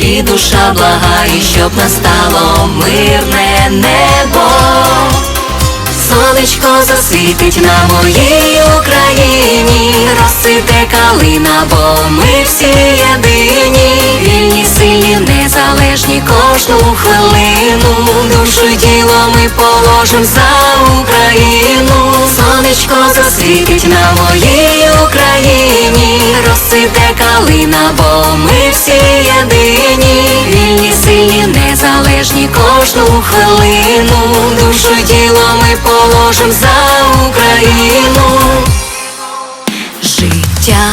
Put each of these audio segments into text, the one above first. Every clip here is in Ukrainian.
І душа благає, щоб настало мирне небо. Сонечко засвітить на моїй Україні, розцвіте калина, бо ми всі єдині, вільні, сильні, незалежні кожну хвилину. Душу й тіло ми положим за Україну. Сонечко засвітить на моїй Україні, розцвіте калина, бо незалежні кожну хвилину. Душу тіло ми положим за Україну. Життя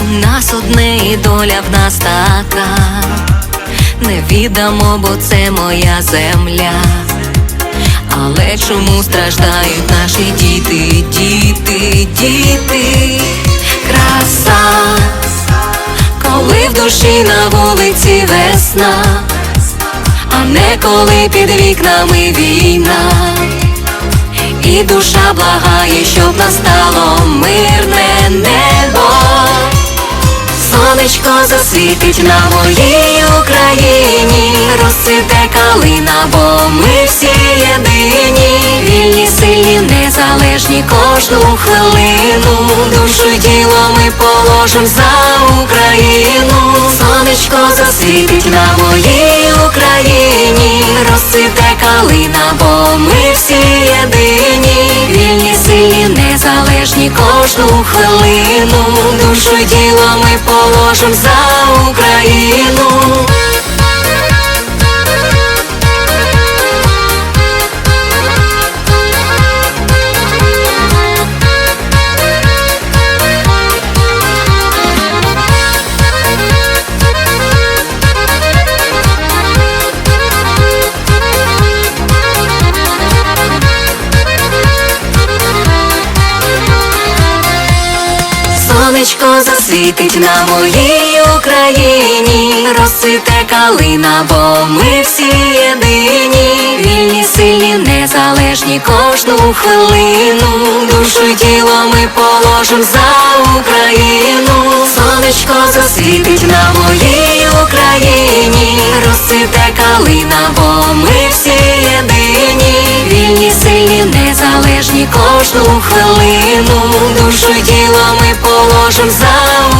у нас одне і доля в нас така. Не віддамо, бо це моя земля. Але чому страждають наші діти, діти, діти? Краса, коли в душі на вулиці весна, не коли під вікнами війна. І душа благає, щоб настало мирне небо. Сонечко засвітить на моїй Україні, розцвіте калина, бо ми всі єдині, вільні, сильні, незалежні кожну хвилину. Душу й тіло ми положим за Україну. Кожну хвилину. Душу й тіло ми положим за Сонечко засвітить на моїй Україні, розцвіте калина, бо ми всі єдині, вільні, сильні, незалежні кожну хвилину. Душу тіло ми положим за Україну. Сонечко засвітить на моїй Україні, розцвіте калина, бо ми кожну хвилину. Душу ділами тіло положим за.